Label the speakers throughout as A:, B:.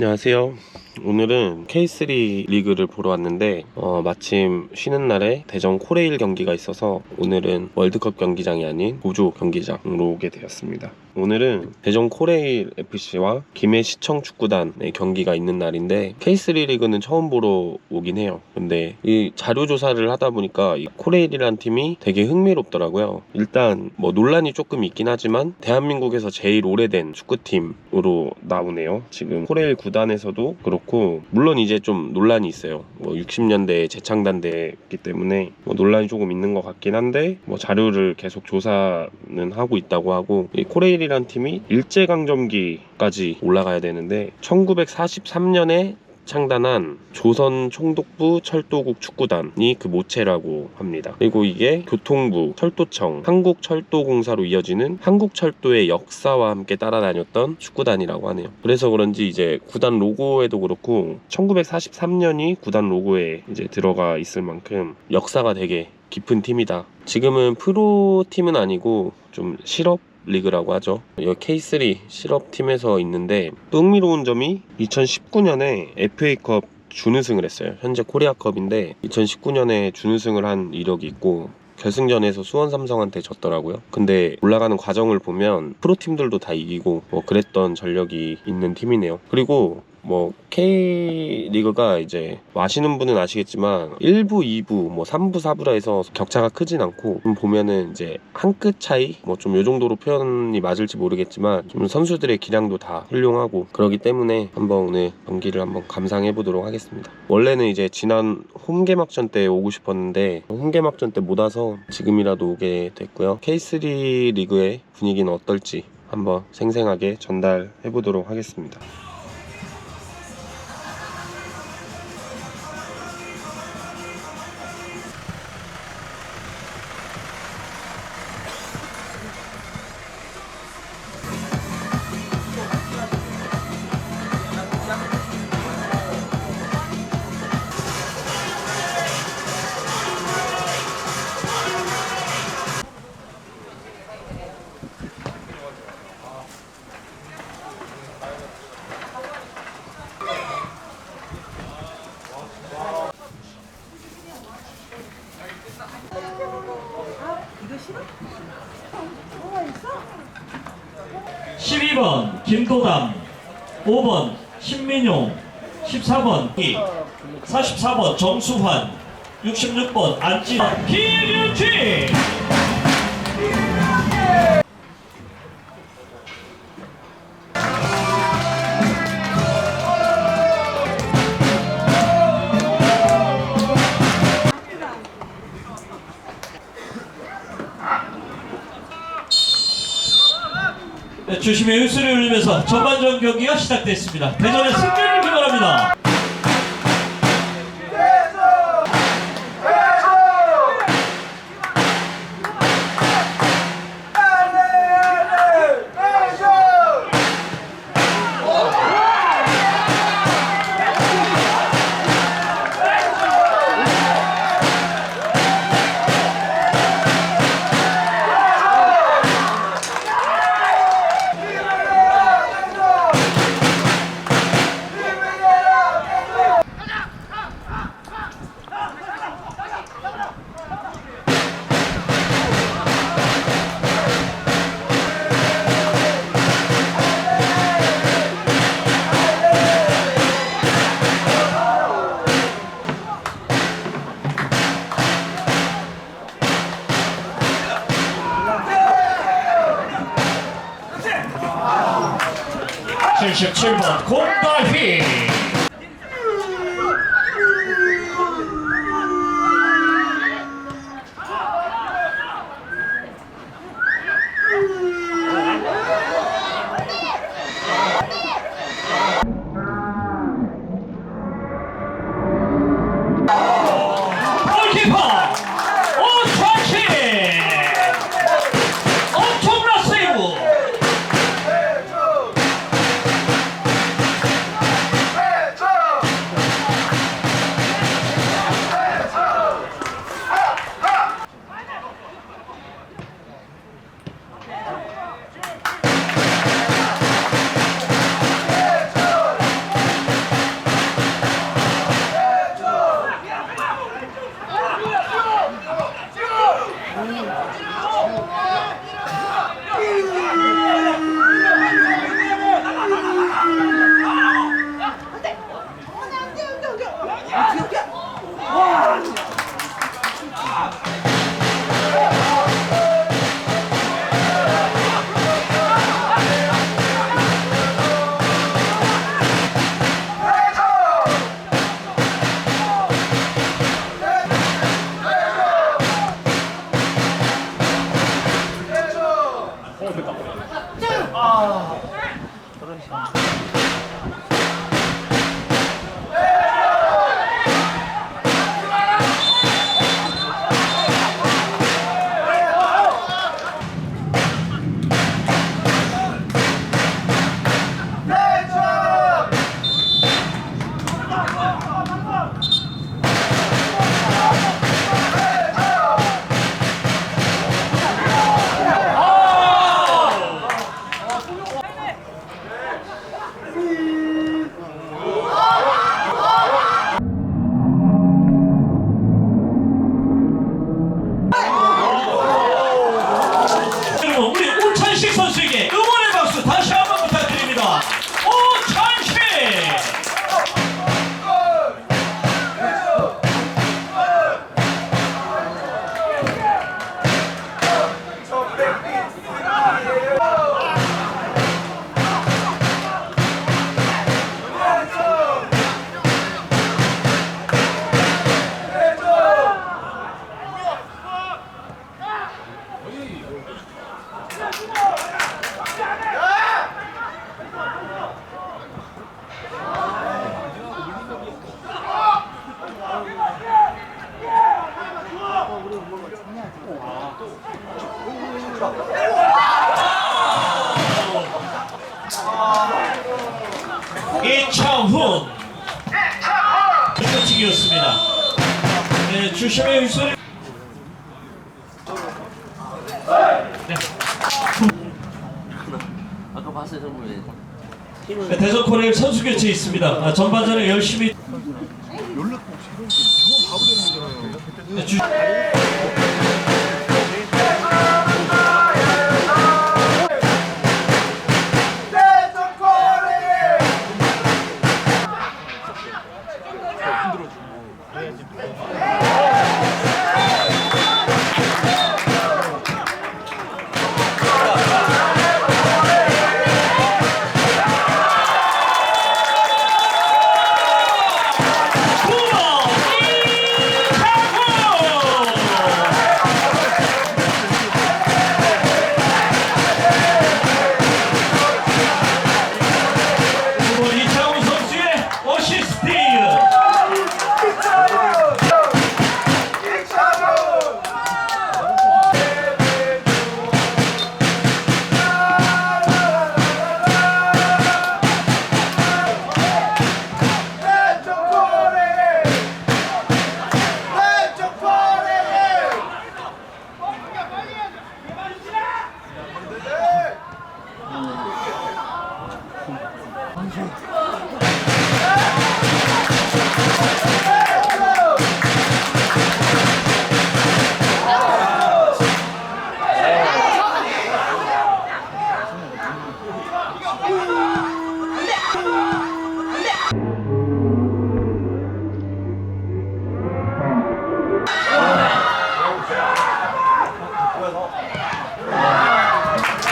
A: 안녕하세요. 오늘은 K3 리그를 보러 왔는데 어, 마침 쉬는 날에 대전 코레일 경기가 있어서 오늘은 월드컵 경기장이 아닌 보조 경기장으로 오게 되었습니다. 오늘은 대전 코레일 FC와 김해 시청 축구단의 경기가 있는 날인데 K3 리그는 처음 보러 오긴 해요. 근데 이 자료 조사를 하다 보니까 이 코레일이란 팀이 되게 흥미롭더라고요. 일단 뭐 논란이 조금 있긴 하지만 대한민국에서 제일 오래된 축구팀으로 나오네요. 지금 코레일 구단에서도 그렇고 물론 이제 좀 논란이 있어요. 뭐 60년대에 재창단됐기 때문에 뭐 논란이 조금 있는 것 같긴 한데 뭐 자료를 계속 조사는 하고 있다고 하고 이 코레일이 란 팀이 일제강점기까지 올라가야 되는데 1943년에 창단한 조선 총독부 철도국 축구단이 그 모체라고 합니다. 그리고 이게 교통부, 철도청, 한국철도공사로 이어지는 한국철도의 역사와 함께 따라다녔던 축구단이라고 하네요. 그래서 그런지 이제 구단 로고에도 그렇고 1943년이 구단 로고에 이제 들어가 있을 만큼 역사가 되게 깊은 팀이다. 지금은 프로 팀은 아니고 좀 실업 리그라고 하죠. 여기 K3 실업팀에서 있는데 또 흥미로운 점이 2019년에 FA컵 준우승을 했어요. 현재 코리아컵인데 2019년에 준우승을 한 이력이 있고 결승전에서 수원 삼성한테 졌더라고요. 근데 올라가는 과정을 보면 프로팀들도 다 이기고 뭐 그랬던 전력이 있는 팀이네요. 그리고 뭐 K 리그가 이제 뭐 아시는 분은 아시겠지만 1부, 2부, 뭐 3부, 4부라 해서 격차가 크진 않고 좀 보면은 이제 한 끗 차이 뭐 좀 요 정도로 표현이 맞을지 모르겠지만 좀 선수들의 기량도 다 훌륭하고 그러기 때문에 한번 오늘 경기를 한번 감상해 보도록 하겠습니다. 원래는 이제 지난 홈 개막전 때 오고 싶었는데 홈 개막전 때 못 와서 지금이라도 오게 됐고요. K3 리그의 분위기는 어떨지 한번 생생하게 전달해 보도록 하겠습니다.
B: 김도담, 5번 신민용, 14번 이, 44번 정수환, 66번 안지 김윤지. 네, 주심의 흡수를 울리면서 전반전 경기가 시작됐습니다. 대전의 승리를 기원합니다. 칠십칠 번 공다휘. 아. 떨어지시네. 네, 주심의 휘슬
C: 아까 봤어요 정말
B: 네, 대전 코레일 선수 교체 있습니다. 아, 전반전에 열심히. 네, 주...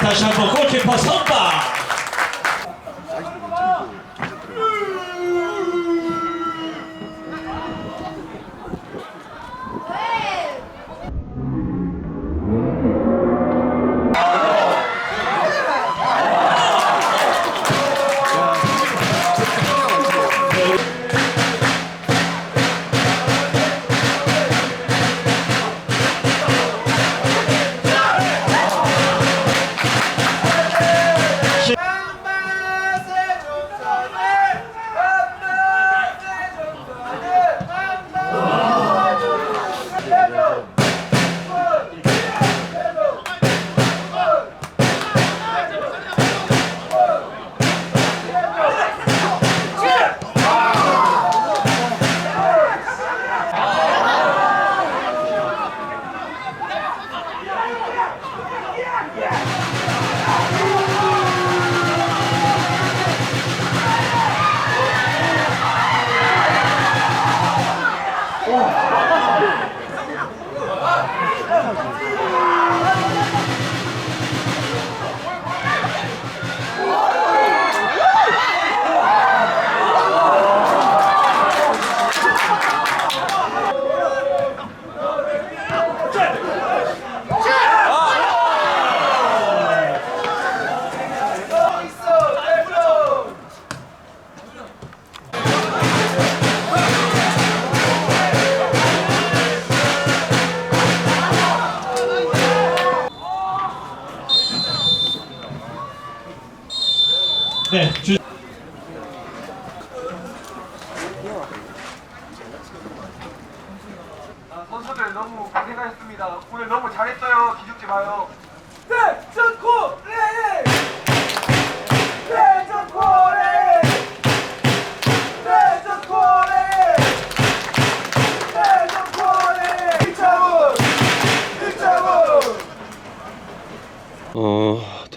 B: 다시 한번 골키퍼 선방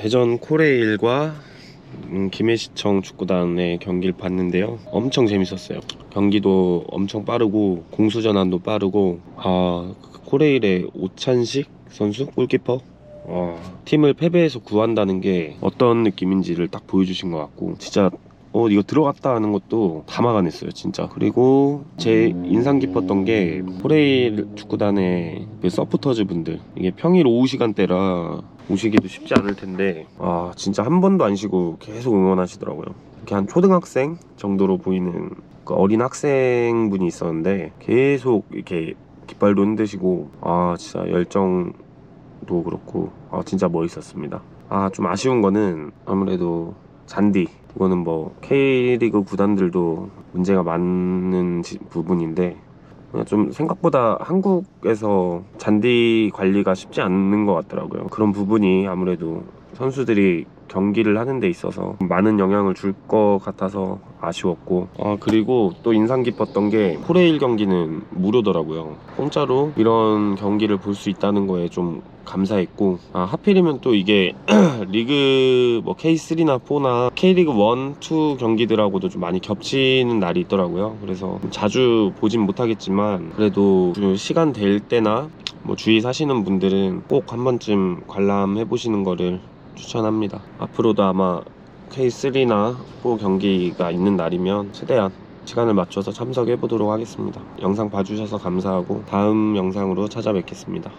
D: 대전
A: 코레일과 음, 김해시청 축구단의 경기를 봤는데요. 엄청 재밌었어요. 경기도 엄청 빠르고 공수 전환도 빠르고 아 코레일의 오찬식 선수 골키퍼 와, 팀을 패배해서 구한다는 게 어떤 느낌인지를 딱 보여주신 것 같고 진짜 어 이거 들어갔다 하는 것도 다 막아냈어요 진짜 그리고 제 인상 깊었던 게 코레일 축구단의 그 서포터즈 분들 이게 평일 오후 시간대라 오시기도 쉽지 않을 텐데 아 진짜 한 번도 안 쉬고 계속 응원하시더라고요. 이렇게 한 초등학생 정도로 보이는 그 어린 학생분이 있었는데 계속 이렇게 깃발도 흔드시고 아 진짜 열정도 그렇고 아 진짜 멋있었습니다. 아 좀 아쉬운 거는 아무래도 잔디. 이거는 뭐 K리그 구단들도 문제가 많은 지- 부분인데 좀 생각보다 한국에서 잔디 관리가 쉽지 않는 것 같더라고요. 그런 부분이 아무래도 선수들이 경기를 하는 데 있어서 많은 영향을 줄 것 같아서 아쉬웠고 아 그리고 또 인상 깊었던 게 코레일 경기는 무료더라고요. 공짜로 이런 경기를 볼 수 있다는 거에 좀 감사했고 아 하필이면 또 이게 리그 뭐 K3나 4나 K리그 1, 2 경기들하고도 좀 많이 겹치는 날이 있더라고요. 그래서 자주 보진 못하겠지만 그래도 좀 시간 될 때나 뭐 주위 사시는 분들은 꼭 한 번쯤 관람해 보시는 거를 추천합니다. 앞으로도 아마 K3나 4 경기가 있는 날이면 최대한 시간을 맞춰서 참석해 보도록 하겠습니다. 영상 봐주셔서 감사하고 다음 영상으로 찾아뵙겠습니다.